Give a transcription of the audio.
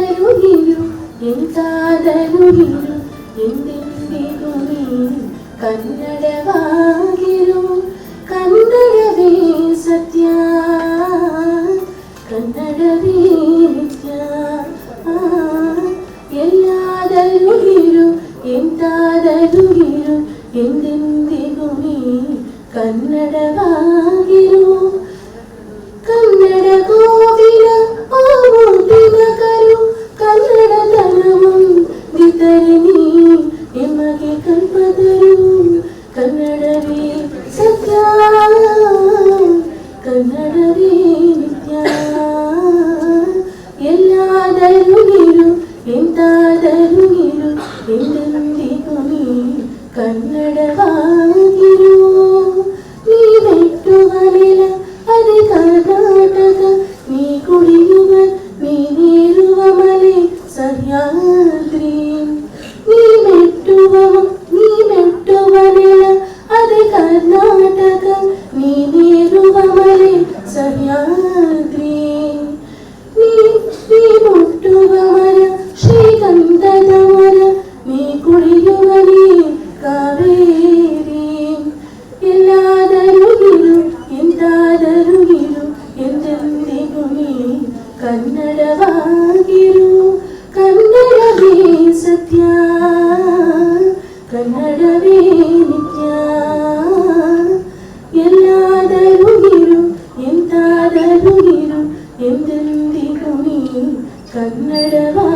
കരുകിരു എന്താതരുകിരു എന്തെന്തിനു നീരു കന്നടവാകിരു സത്യ കന്നടവേ വിദ്യ എല്ലാതരുകിരു എന്താതരുകിരു എന്തെന്തിനു നീ ನಿಮಗೆ ಕಲ್ಪದರು ಕನ್ನಡವೇ ಸತ್ಯ ಕನ್ನಡವೇ ನಿತ್ಯ ಎಲ್ಲಾದರೂ ಇರು ಎಂತಾದರೂ ಇರು ಎಂದೆಂದಿಗೂ ನೀ ಕನ್ನಡವಾಗಿರು ನೀ ಮೆಟ್ಟುವ ನೆಲ ಅದೇ ಕರ್ನಾಟಕ ನೀ ಕುಡಿಯುವ ನೀನೇರುವ ಮಲೆ ಸಹ್ಯಾದ್ರಿ ನೀ രാത്രി നീ ശ്രീ മുട്ടുകമര ശ്രീകണ്ഠതമര നീ കുളിയുവനീ കാവേരി. എല്ലാതരുകിരു എന്താതരുകിരു എന്തെന്തിനു നീ കന്നഡവാകിരു കന്നഡവേ സത്യാ എന്തെന്തിനു നീ കന്നടവാ